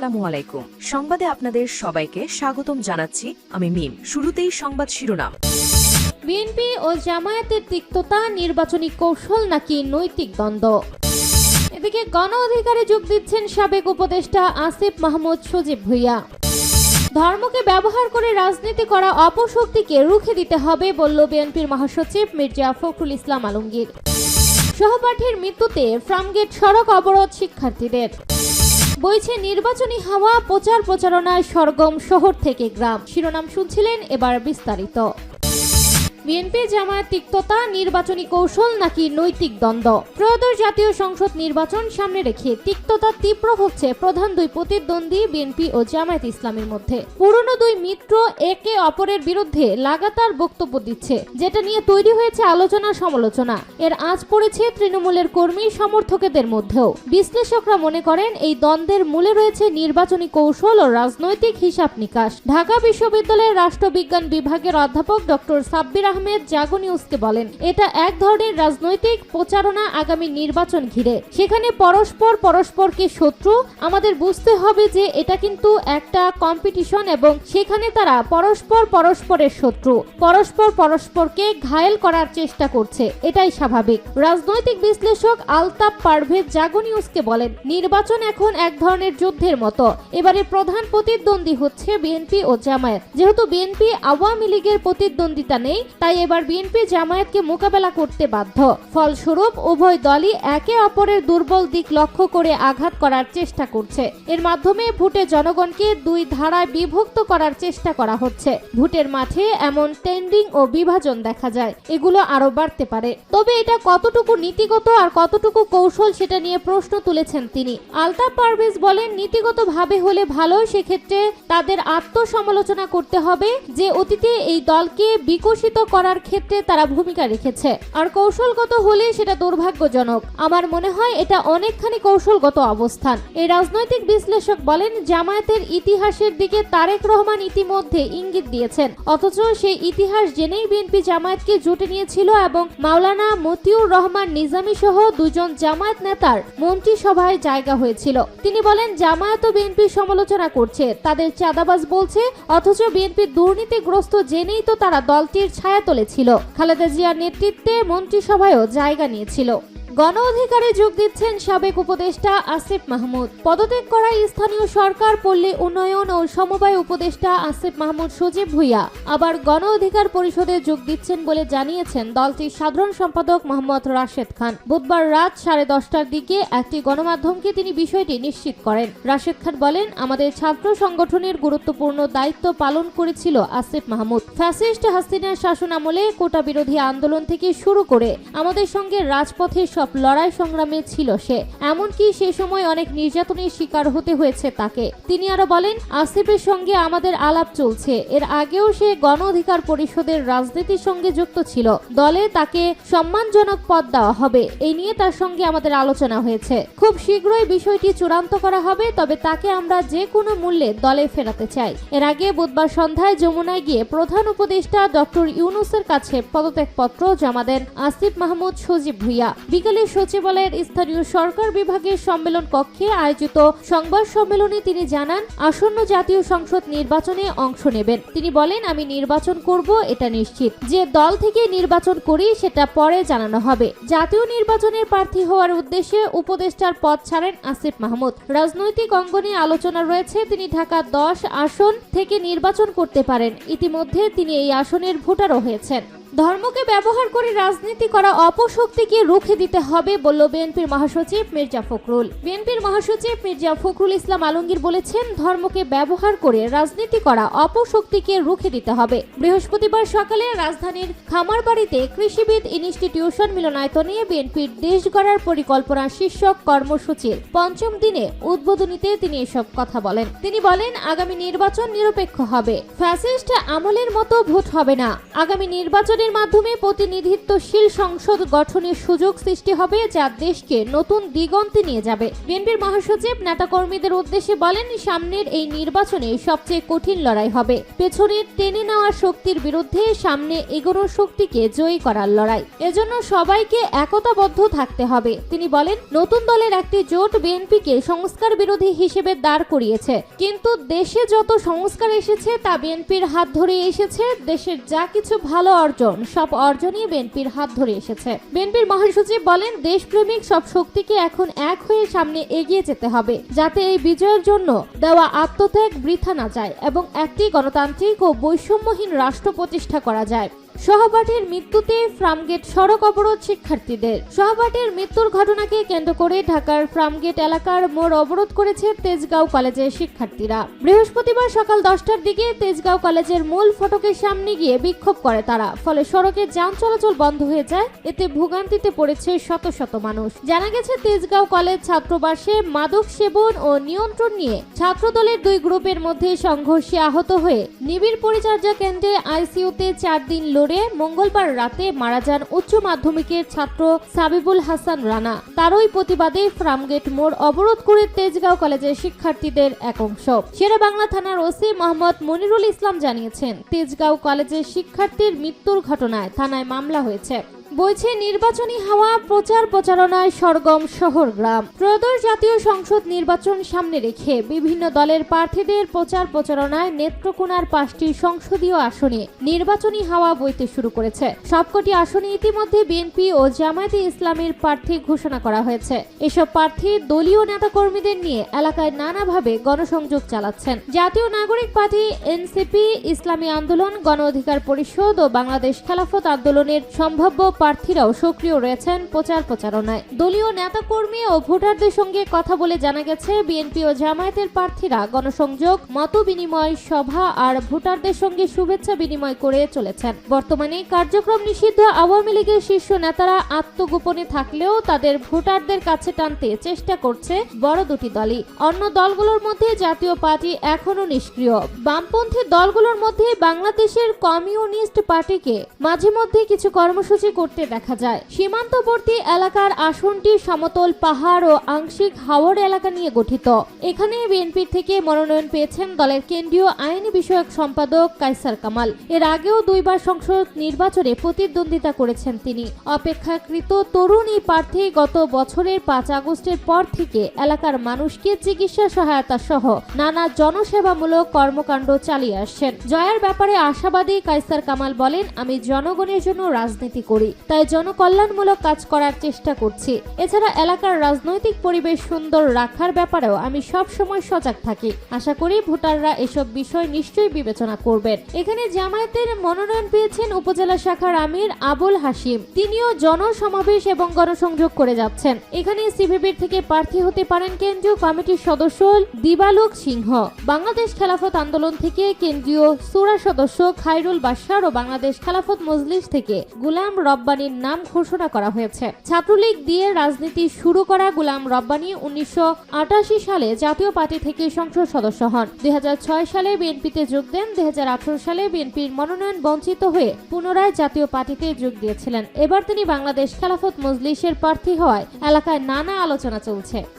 আসসালামু আলাইকুম সংবাদে আপনাদের সবাইকে স্বাগতম জানাচ্ছি আমি মিম। শুরুতেই সংবাদ শিরোনাম। বিএনপি ও জামায়াতের তিক্ততা, নির্বাচনী কৌশল নাকি নৈতিক দ্বন্দ্ব? এদিকে গণ অধিকারে যোগ দিচ্ছেন সাবেক উপদেষ্টা আসিফ মাহমুদ সজীব ভুইয়া। ধর্মকে ব্যবহার করে রাজনীতি করা অপশক্তিকে রুখে দিতে হবে, বলল বিএনপির মহাসচিব মির্জা ফখরুল ইসলাম আলমগীর। সহপাঠীর মৃত্যুতে ফার্মগেট সড়ক অবরোধ শিক্ষার্থীদের। বইছে নির্বাচনী হাওয়া প্রচার প্রচারণায় সরগম শহর থেকে গ্রাম। শিরোনাম শুনছিলেন এবার বিস্তারিত। বিএনপি জামায়াত তিক্ততা, নির্বাচনী কৌশল নাকি নৈতিক দ্বন্দ্ব? ত্রয়োদশ জাতীয় সংসদ নির্বাচন সামনে রেখে তিক্ততা তীব্র হচ্ছে প্রধান দুই প্রতিদ্বন্দ্বী বিএনপি ও জামায়াত ইসলামের মধ্যে। পুরনো দুই মিত্র একে অপরের বিরুদ্ধে লাগাতার বক্তব্য দিচ্ছে, যেটা নিয়ে তৈরি হয়েছে আলোচনা সমালোচনা। এর আজ পড়েছে তৃণমূলের কর্মী সমর্থকদের মধ্যেও। বিশ্লেষকরা মনে করেন, এই দ্বন্দ্বের মূলে রয়েছে নির্বাচনী কৌশল ও রাজনৈতিক হিসাব নিকাশ। ঢাকা বিশ্ববিদ্যালয়ের রাষ্ট্রবিজ্ঞান বিভাগের অধ্যাপক ডক্টর সাব্বির আহমেদ জাগো নিউজকে বলেন, এটা এক ধরনের রাজনৈতিক প্রচারণা আগামী নির্বাচন ঘিরে। সেখানে পরস্পর পরস্পরকে শত্রু। আমাদের বুঝতে হবে যে এটা কিন্তু একটা কম্পিটিশন এবং সেখানে তারা পরস্পর পরস্পরের শত্রু। পরস্পর পরস্পরকে ঘায়েল করার চেষ্টা করছে। এটাই স্বাভাবিক। রাজনৈতিক বিশ্লেষক আলতাপ পারভেজ জাগো নিউজকে বলেন, নির্বাচন এখন এক ধরনের যুদ্ধের মতো। এবারে প্রধান প্রতিদ্বন্দ্বী হচ্ছে বিএনপি ও জামায়াত। যেহেতু বিএনপি আওয়ামী লীগের প্রতিদ্বন্দ্বিতা নেই, তাই এবার বিএনপি জামায়াতকে মোকাবেলা করতে বাধ্য। ফলস্বরূপ, উভয় দলই একে অপরের দুর্বল দিক লক্ষ্য করে আঘাত করার চেষ্টা করছে। এর মাধ্যমে ভোটে জনগণকে দুই ধারায় বিভক্ত করার চেষ্টা করা হচ্ছে। ভোটের মাঠে এমন টেন্ডিং ও বিভাজন দেখা যায়। এগুলো আরও বাড়তে পারে। তবে এটা কতটুকু নীতিগত আর কতটুকু কৌশল সেটা নিয়ে প্রশ্ন তুলেছেন তিনি। আলতাফ পারভেজ বলেন, নীতিগতভাবে হলে ভালো, সেক্ষেত্রে তাদের আত্মসমালোচনা করতে হবে যে অতীতে এই দলকে বিকশিত করার ক্ষেত্রে তারা ভূমিকা রেখেছে। আর কৌশলগত হলে সেটা দুর্ভাগ্যজনক। আমার মনে হয় এটা অনেকখানি কৌশলগত অবস্থান। এই রাজনৈতিক বিশ্লেষক বলেন, জামায়াতের ইতিহাসের দিকে তারেক রহমান ইতিমধ্যে ইঙ্গিত দিয়েছেন। অথচ সেই ইতিহাস জেনেই বিএনপি জামায়াতকে জুটে নিয়েছিল এবং মাওলানা মতিউর রহমান নিজামী সহ দুজন জামায়াত নেতার মন্ত্রিসভায় জায়গা হয়েছিল। তিনি বলেন, জামায়াত ও বিএনপি সমালোচনা করছে। তাদের চাঁদাবাজ বলছে, অথচ বিএনপি দুর্নীতিগ্রস্ত জেনেই তো তারা দলটির ছায়াতলে ছিল খালেদা জিয়ার নেতৃত্বে মন্ত্রিসভায়ও জায়গা নিয়েছিল। গণ অধিকারে যোগ দিচ্ছেন সাবেক উপদেষ্টা আসিফ মাহমুদ। পদত্যাগ করা স্থানীয় সরকার, পল্লী উন্নয়ন ও সমবায় উপদেষ্টা আসিফ মাহমুদ সজীব ভুইয়া। আবার গণ অধিকার পরিষদে যোগ দিচ্ছেন বলে জানিয়েছেন দলটির সাধারণ সম্পাদক মোহাম্মদ রাশেদ খান। বুধবার রাত সাড়ে দশটার দিকে একটি গণমাধ্যমকে তিনি বিষয়টি নিশ্চিত করেন। রাশেদ খান বলেন, আমাদের ছাত্র সংগঠনের গুরুত্বপূর্ণ দায়িত্ব পালন করেছিল আসিফ মাহমুদ। ফ্যাসিস্ট হাসিনার শাসন আমলে কোটা বিরোধী আন্দোলন থেকে শুরু করে আমাদের সঙ্গে রাজপথে সব লড়াই সংগ্রামে ছিল সে। এমনকি সে সময় অনেক নির্যাতনের শিকার হতে হয়েছে তাকে। তিনি আরও বলেন, আসিফের সঙ্গে আমাদের আলাপ চলছে। এর আগেও সে গণ অধিকার পরিষদের রাজনীতির সঙ্গে যুক্ত ছিল। দলে তাকে সম্মানজনক পদ দেওয়া হবে। এই নিয়ে তার সঙ্গে আমাদের আলোচনা হয়েছে। খুব শীঘ্রই বিষয়টি চূড়ান্ত করা হবে, তবে তাকে আমরা যে কোনো মূল্যে দলে ফেরাতে চাই। এর আগে বুধবার সন্ধ্যায় যমুনায় গিয়ে প্রধান উপদেষ্টা ডক্টর ইউনুসের কাছে পদত্যাগপত্র জমা দেন আসিফ মাহমুদ সজীব ভুইয়া। বিকেলে সচিবালয়ের স্থানীয় সরকার বিভাগের সম্মেলন কক্ষে আয়োজিত সংবাদ সম্মেলনে তিনি জানান, আসন্ন জাতীয় সংসদ নির্বাচনে অংশ নেবেন। তিনি বলেন, আমি নির্বাচন করব, এটা নিশ্চিত। যে দল থেকে নির্বাচন করি, সেটা পরে জানানো হবে। জাতীয় নির্বাচনের প্রার্থী হওয়ার উদ্দেশ্যে উপদেষ্টার পদ ছাড়েন আসিফ মাহমুদ। রাজনৈতিক অঙ্গনে আলোচনা রয়েছে, তিনি ঢাকা দশ আসন থেকে নির্বাচন করতে পারেন। ইতিমধ্যে তিনি এই আসনের ভোটারও হয়েছেন। ধর্মকে ব্যবহার করে রাজনীতি করা অপশক্তিকে রুখে দিতে হবে বলল বিএনপির মহাসচিব মির্জা ফখরুল। বিএনপির মহাসচিব মির্জা ফখরুল ইসলাম আলমগীর বলেছেন, ধর্মকে ব্যবহার করে রাজনীতি করা অপশক্তিকে রুখে দিতে হবে। বৃহস্পতিবার সকালে রাজধানীর খামারবাড়িতে কৃষিবিদ ইনস্টিটিউশন মিলনায়তনে বিএনপির দেশ গড়ার পরিকল্পনা শীর্ষক কর্মসূচির পঞ্চম দিনে উদ্বোধনীতে তিনি এসব কথা বলেন। তিনি বলেন, আগামী নির্বাচন নিরপেক্ষ হবে। ফ্যাসিস্ট আমলের মতো ভোট হবে না। আগামী নির্বাচনের নির্বাচনের মাধ্যমে প্রতিনিধিত্বশীল সংসদ গঠনের সুযোগ সৃষ্টি হবে যা দেশকে নতুন দিগন্তে নিয়ে যাবে। বিএনপির মহাসচিব, নেতাকর্মীদের উদ্দেশ্যে বলেন, সামনের এই নির্বাচনে সবচেয়ে কঠিন লড়াই হবে। পেছনে টেনে নেওয়া শক্তির বিরুদ্ধে সামনে এগোনোর শক্তিকে জয়ী করার লড়াই। এজন্য সবাইকে একতাবদ্ধ থাকতে হবে। তিনি বলেন, নতুন দলের একটি জোট বিএনপিকে সংস্কার বিরোধী হিসেবে দাঁড় করিয়েছে। কিন্তু দেশে যত সংস্কার এসেছে, তা বিএনপির হাত ধরে এসেছে। দেশের যা কিছু ভালো অর্জন সব অর্জনই বিএনপির হাত ধরে এসেছে। বিএনপির মহাসচিব বলেন, দেশপ্রেমিক সব শক্তিকে এখন এক হয়ে সামনে এগিয়ে যেতে হবে, যাতে এই বিজয়ের জন্য দেওয়া আত্মত্যাগ বৃথা না যায় এবং একটি গণতান্ত্রিক ও বৈষম্যহীন রাষ্ট্র প্রতিষ্ঠা করা যায়। সহপাঠীর মৃত্যুতে ফ্রামগেট সড়ক অবরোধ শিক্ষার্থীদের। সহপাঠীর মৃত্যুর ঘটনাকে কেন্দ্র করে ঢাকার ফ্রামগেট এলাকার মোড় অবরোধ করেছে তেজগাঁও কলেজের শিক্ষার্থীরা। বৃহস্পতিবার সকাল দশটার দিকে তেজগাঁও কলেজের মূল ফটকের সামনে গিয়ে বিক্ষোভ করে তারা। ফলে সড়কে যান চলাচল বন্ধ হয়ে যায়, এতে ভোগান্তিতে পড়েছে শত শত মানুষ। জানা গেছে, তেজগাঁও কলেজ ছাত্রবাসে মাদক সেবন ও নিয়ন্ত্রণ নিয়ে ছাত্রদলের দুই গ্রুপের মধ্যে সংঘর্ষে আহত হয়ে নিবিড় পরিচর্যা কেন্দ্রে আইসিইউতে চার দিন লড়ে মঙ্গলবার রাতে মারা যান উচ্চ মাধ্যমিকের ছাত্র সাবিবুল হাসান রানা। তারই প্রতিবাদে ফ্রামগেট মোড় অবরোধ করে তেজগাঁও কলেজের শিক্ষার্থীদের এক অংশ। সেরা বাংলা থানার ওসি মোহাম্মদ মনিরুল ইসলাম জানিয়েছেন, তেজগাঁও কলেজের শিক্ষার্থীর মৃত্যুর ঘটনায় থানায় মামলা হয়েছে। বইছে নির্বাচনী হাওয়া, প্রচার প্রচারণায় সরগম শহর গ্রাম। ত্রয়োদশ জাতীয় সংসদ নির্বাচন সামনে রেখে বিভিন্ন দলের প্রার্থীদের প্রচার প্রচারণায় নেত্রকোনার পাঁচটি সংসদীয় আসনে নির্বাচনী হাওয়া বইতে শুরু করেছে। সবকটি আসনে ইতিমধ্যে বিএনপি ও জামায়াতে ইসলামের প্রার্থী ঘোষণা করা হয়েছে। এসব প্রার্থী দলীয় নেতাকর্মীদের নিয়ে এলাকায় নানাভাবে গণসংযোগ চালাচ্ছেন। জাতীয় নাগরিক পার্টি, এনসিপি, ইসলামী আন্দোলন, গণ অধিকার পরিষদ ও বাংলাদেশ খেলাফত আন্দোলনের সম্ভাব্য প্রার্থীরাও সক্রিয় রয়েছেন প্রচার প্রচারণায়। দলীয় নেতাকর্মী ও ভোটারদের সঙ্গে কথা বলে জানা গেছে, বিএনপি ও জামায়াতের প্রার্থীরা গণসংযোগ, মত বিনিময় সভা আর ভোটারদের সঙ্গে শুভেচ্ছা বিনিময় করে চলেছেন। বর্তমানে কার্যক্রম নিষিদ্ধ আওয়ামী লীগের শীর্ষ নেতারা আত্মগোপনে থাকলেও তাদের ভোটারদের কাছে টানতে চেষ্টা করছে বড় দুটি দলই। অন্য দলগুলোর মধ্যে জাতীয় পার্টি এখনও নিষ্ক্রিয়। বামপন্থী দলগুলোর মধ্যে বাংলাদেশের কমিউনিস্ট পার্টিকে মাঝে মধ্যে কিছু কর্মসূচি করতে দেখা যায়। সীমান্তবর্তী এলাকার আসনটি সমতল পাহাড় ও আংশিক হাওড় এলাকা নিয়ে গঠিত। এখানে বিএনপি থেকে মনোনয়ন পেয়েছেন দলের কেন্দ্রীয় আইনি বিষয়ক সম্পাদক কাইসার কামাল। এর আগেও দুইবার সংসদ নির্বাচনে প্রতিদ্বন্দ্বিতা করেছেন তিনি। অপেক্ষাকৃত তরুণ প্রার্থী গত বছরের পাঁচ আগস্টের পর থেকে এলাকার মানুষকে চিকিৎসা সহায়তা সহ নানা জনসেবামূলক কর্মকাণ্ড চালিয়ে আসছেন। জয়ের ব্যাপারে আশাবাদী কাইসার কামাল বলেন, আমি জনগণের জন্য রাজনীতি করি। তাই জনকল্যাণমূলক কাজ করার চেষ্টা করছি। এছাড়া এলাকার রাজনৈতিক পরিবেশ সুন্দর রাখার ব্যাপারেও আমি সব সময় সজাগ থাকি। আশা করি ভোটাররা এসব বিষয় নিশ্চয়ই বিবেচনা করবেন। এখানে জামায়াতের মনোনয়ন পেয়েছেন উপজেলা শাখার আমির আবুল হাসিম তিনিও জনসমাবেশ এবং গণসংযোগ করে যাচ্ছেন। এখানে সিভিবির থেকে প্রার্থী হতে পারেন কেন্দ্রীয় কমিটির সদস্য দিবালোক সিংহ। বাংলাদেশ খেলাফত আন্দোলন থেকে কেন্দ্রীয় সুরা সদস্য খাইরুল বাশার ও বাংলাদেশ খেলাফত মজলিস থেকে গুলাম রব্বানির নাম ঘোষণা করা হয়েছে। ছাত্রলীগ দিয়ে রাজনীতি শুরু করা গোলাম রব্বানি উনিশশো আটাশি সালে জাতীয় পার্টি থেকে সংসদ সদস্য হন। দুই হাজার ছয় সালে বিএনপিতে যোগ দেন, দুই হাজার আঠারো সালে বিএনপির মনোনয়ন বঞ্চিত হয়ে পুনরায় জাতীয় পার্টিতে যোগ দিয়েছিলেন। এবার তিনি বাংলাদেশ খেলাফত মজলিশের প্রার্থী হওয়ায় এলাকায় নানা আলোচনা চলছে।